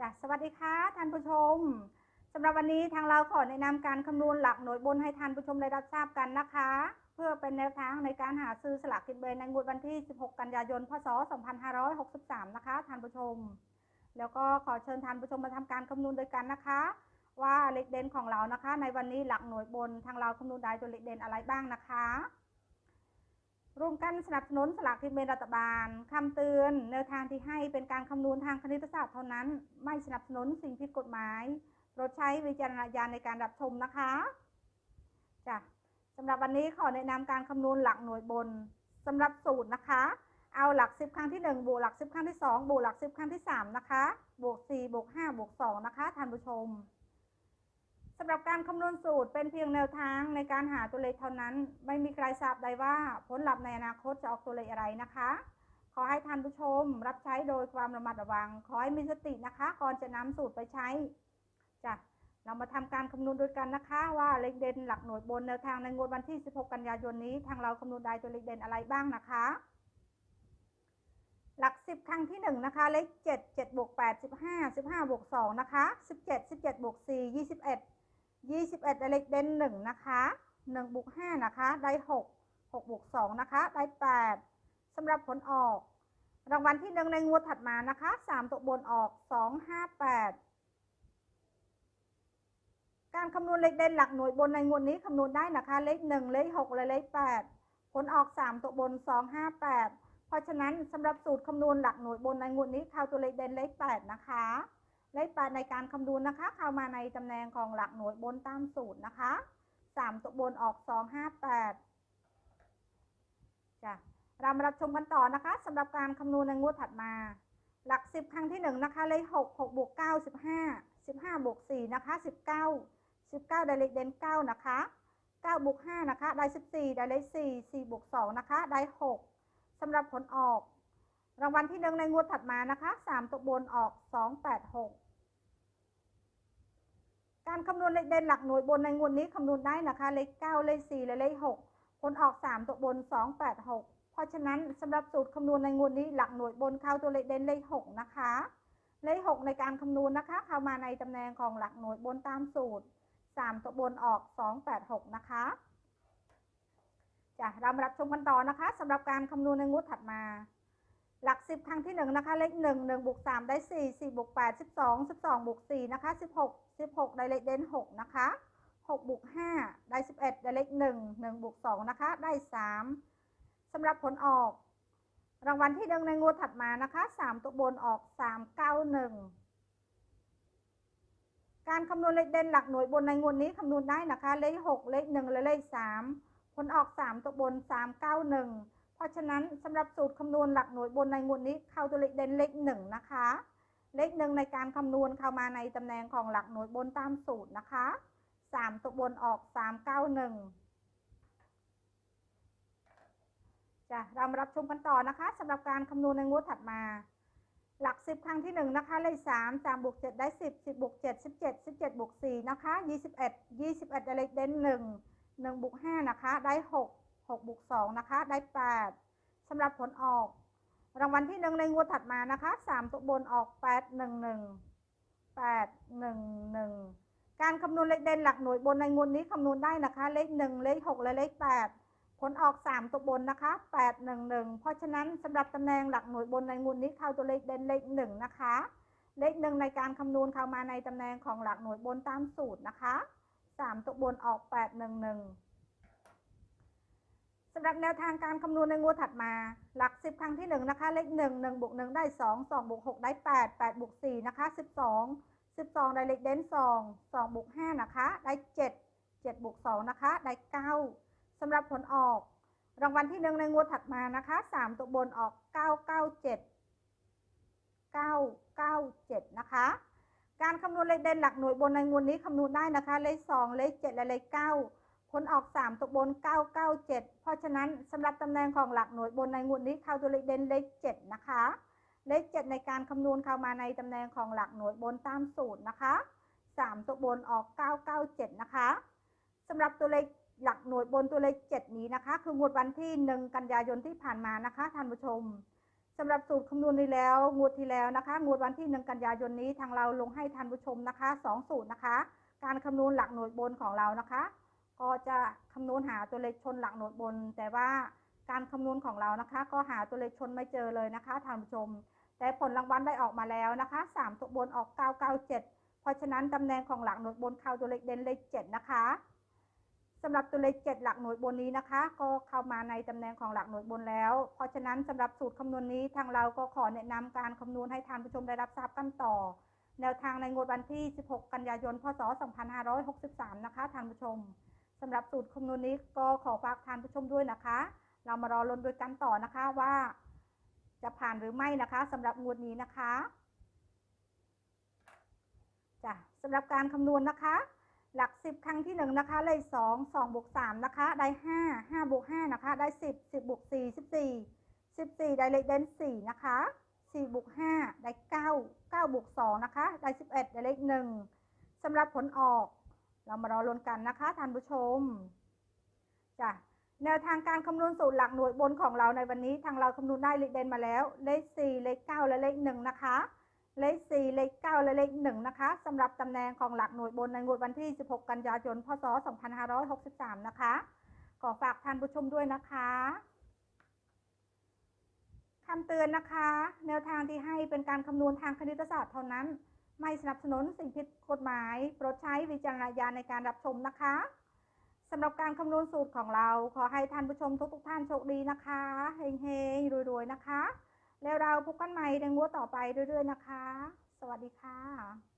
จ้ะสวัสดีค่ะท่านผู้ชมสำหรับวันนี้ทางเราขอแนะนำการคำนวณหลักหน่วยบนให้ท่านผู้ชมได้รับทราบกันนะคะ เพื่อเป็นแนวทางในการหาซื้อสลากกินแบ่งในงวดวันที่ 16 กันยายน พศ 2563 นะคะท่านผู้ชม แล้วก็ขอเชิญท่านผู้ชมมาทำการคำนวณด้วยกันนะคะ ว่าเลขเด่นของเรานะคะ ในวันนี้หลักหน่วยบนทางเราคำนวณได้ตัวเลขเด่นอะไรบ้างนะคะ ร่วมกันสนับสนุนสลากกินแบ่งรัฐบาลคำเตือนแนวทางที่ให้เป็นการคำนวณทางคณิตศาสตร์เท่านั้น ไม่สนับสนุนสิ่งผิดกฎหมายโปรดใช้วิจารณญาณในการรับชมนะคะจ้ะสำหรับวันนี้ขอแนะนำการคำนวณหลักหน่วยบนสำหรับสูตรนะคะ เอาหลัก 10 ครั้งที่ 1 บวกหลัก 10 ครั้งที่ 2 บวกหลัก 10 ครั้งที่ 3 นะคะ บวก 4 บวก 5 บวก 2 นะคะท่านผู้ชม สำหรับการคำนวณสูตรเป็นเพียงแนวทางในการหาตัวเลขเท่านั้น ไม่มีใครทราบได้ว่าผลลัพธ์ในอนาคตจะออกตัวเลขอะไรนะคะ ขอให้ท่านผู้ชมรับใช้โดยความระมัดระวัง ขอให้มีสตินะคะ ก่อนจะนำสูตรไปใช้จ้ะเรามาทำการคำนวณด้วยกันนะคะ ว่าเลขเด่นหลักหน่วยบนแนวทางในงวดวันที่ 16 กันยายนนี้ ทางเราคำนวณได้ตัวเลขเด่นอะไรบ้างนะคะ หลัก 10 ครั้งที่ 1 นะคะ เลข 7 7บวก8 15 15บวก2นะคะ 17 17บวก4 21 21ได้เลขเด่น1นะคะ1บวก5นะคะ ได้6 6บวก2นะคะ ได้8สำหรับผลออก รางวัลที่หนึ่งในงวดถัดมานะคะ3ตัวบนออก2 5 8การคำนวณเลขเด่นหลักหน่วยบนในงวดนี้คำนวณได้นะคะ เลข1เลข6และเลข8ผลออก3ตัวบน2 5 8เพราะฉะนั้นสำหรับสูตรคำนวณหลักหน่วยบนในงวดนี้เข้าตัวเลขเด่นเลข8นะคะ เลข8ในการคำนวณนะคะ เข้ามาในตำแหน่งของหลักหน่วยบนตามสูตรนะคะ 3 ตัวบนออก 2 5 8จ้ะเรามารับชมกันต่อนะคะสำหรับการคำนวณในงวดถัดมา หลัก 10 ครั้งที่ 1 นะคะ เลข 6 6บวก9 15 15บวก4นะคะ 19 19 ได้เลขเด่น9นะคะ9บวก5นะคะ ได้ 14 ได้เลข4 4บวก2นะคะ ได้ 6สำหรับผลออก รางวัลที่ 1 ในงวดถัดมานะคะ 3 ตัวบนออก 2 8 6 การคำนวณเลขเด่นหลักหน่วยบนในงวดนี้คำนวณได้นะคะ เลข 9 เลข 4 และเลข 6 ผลออก 3 ตัวบน 2 8 6 เพราะฉะนั้นสำหรับสูตรคำนวณในงวดนี้หลักหน่วยบนเข้าตัวเลขเด่นเลข 6 นะคะ เลข 6 ในการคำนวณนะคะ เข้ามาในตำแหน่งของหลักหน่วยบนตามสูตร 3 ตัวบนออก 2 8 6 นะคะจ้ะเรามารับชมกันต่อนะคะสำหรับการคำนวณในงวดถัดมา หลัก10ครั้งที่1นะคะ เลข1 1บวก3ได้4 4บวก8 12 12บวก4นะคะ16 16ได้เลขเด่น6นะคะ6บวก5ได้11ได้เลข1 1บวก2นะคะ ได้3สำหรับผลออก รางวัลที่หนึ่งในงวดถัดมานะคะ3ตัวบนออก391การคำนวณเลขเด่นหลักหน่วยบนในงวดนี้คำนวณได้นะคะ เลข6เลข1และเลข3ผลออก3ตัวบน391เพราะฉะนั้นสำหรับสูตรคำนวณหลักหน่วยบนในงวดนี้เข้าตัวเลขเด่นเลข1นะคะ เลข1ในการคำนวณเข้ามาในตำแหน่งของหลักหน่วยบนตามสูตรนะคะ3ตัวบนออก391จ้ะเรามารับชมกันต่อนะคะสำหรับการคำนวณในงวดถัดมา หลัก10ครั้งที่1นะคะเลข3 3บวก7ได้10 10บวก7 17 17บวก4นะคะ21 21ได้เลขเด่น1 1บวก5นะคะได้6 6บวก2นะคะ ได้ 8สำหรับผลออก รางวัลที่ 1 ในงวดถัดมานะคะ 3 ตัวบนออก 8 1 1 8 1 1 การคำนวณเลขเด่นหลักหน่วยบนในงวดนี้คำนวณได้นะคะ เลข 1 เลข 6 และเลข 8 ผลออก 3 ตัวบนนะคะ 8 1 1 เพราะฉะนั้นสำหรับตำแหน่งหลักหน่วยบนในงวดนี้เข้าตัวเลขเด่นเลข 1 นะคะเลข1ในการคำนวณเข้ามาในตำแหน่งของหลักหน่วยบนตามสูตรนะคะ 3 ตัวบนออก 8 1 1 สำหรับแนวทางการคำนวณในงวดถัดมา หลัก 10 ครั้งที่ 1 นะคะ เลข 1 1บวก1ได้ 2 2บวก6ได้ 8 8บวก4นะคะ 12 12 ได้เลขเด่น2 2บวก5นะคะ ได้ 7 7บวก2นะคะ ได้ 9สำหรับผลออก รางวัลที่หนึ่งในงวดถัดมานะคะ 3 ตัวบนออก 997 997 นะคะ การคำนวณเลขเด่นหลักหน่วยบนในงวดนี้คำนวณได้นะคะ เลข 2 เลข 7 และเลข 9 ผลออก 3 ตัวบน 997 เพราะฉะนั้นสำหรับตำแหน่งของหลักหน่วยบนในงวดนี้เข้าตัวเลขเด่นเลข 7 นะคะ เลข 7 ในการคำนวณเข้ามาในตำแหน่งของหลักหน่วยบนตามสูตรนะคะ 3 ตัวบนออก 997 นะคะสำหรับตัวเลขหลักหน่วยบนตัวเลข 7 นี้นะคะ คืองวดวันที่ 1 กันยายนที่ผ่านมานะคะท่านผู้ชมสำหรับสูตรคำนวณนี้แล้ว งวดที่แล้วนะคะ งวดวันที่หนึ่งกันยายนนี้ทางเราลงให้ท่านผู้ชมนะคะสองสูตรนะคะ การคำนวณหลักหน่วยบนของเรานะคะ ก็จะคำนวณหาตัวเลขชนหลักหน่วยบน แต่ว่าการคำนวณของเรานะคะ ก็หาตัวเลขชนไม่เจอเลยนะคะท่านผู้ชม แต่ผลรางวัลได้ออกมาแล้วนะคะสามตัวบนออก 997 เพราะฉะนั้นตำแหน่งของหลักหน่วยบนเข้าตัวเลขเด่นเลข7นะคะสำหรับตัวเลข 7 หลักหน่วยบนนี้นะคะ ก็เข้ามาในตำแหน่งของหลักหน่วยบนแล้ว เพราะฉะนั้นสำหรับสูตรคำนวณนี้ทางเราก็ขอแนะนำการคำนวณให้ท่านผู้ชมได้รับทราบกันต่อ แนวทางในงวดวันที่ 16 กันยายน พศ 2563 นะคะท่านผู้ชม สำหรับสูตรคำนวณนี้ก็ขอฝากท่านผู้ชมด้วยนะคะ เรามารอลุ้นด้วยกันต่อนะคะว่า จะผ่านหรือไม่นะคะสำหรับงวดนี้นะคะจ้ะสำหรับการคำนวณนะคะ หลักสิบครั้งที่หนึ่งนะคะ เลขสองสองบวกสามนะคะ ได้ห้าห้าบวกห้านะคะ ได้สิบสิบบวกสี่สิบสี่สิบสี่ได้เลขเด่นสี่นะคะสี่บวกห้าได้เก้าเก้าบวกสองนะคะ ได้สิบเอ็ดได้เลขหนึ่งสำหรับผลออก เรามารอลุ้นกันนะคะท่านผู้ชมจ้ะแนวทางการคำนวณสูตรหลักหน่วยบนของเราในวันนี้ ทางเราคำนวณได้เลขเด่นมาแล้ว เลข 4 เลข 9 และเลข 1 นะคะ เลข 4 เลข 9 และเลข 1 นะคะสำหรับตำแหน่งของหลักหน่วยบนในงวดวันที่ 16 กันยายน พศ 2563 นะคะ ขอฝากท่านผู้ชมด้วยนะคะคำเตือนนะคะ แนวทางที่ให้เป็นการคำนวณทางคณิตศาสตร์เท่านั้น ไม่สนับสนุนสิ่งผิดกฎหมาย โปรดใช้วิจารณญาณในการรับชมนะคะสำหรับการคำนวณสูตรของเรา ขอให้ท่านผู้ชมทุกๆท่านโชคดีนะคะเฮงๆรวยๆนะคะ แล้วเราพบกันใหม่ในงวดต่อไปเรื่อยๆนะคะ สวัสดีค่ะ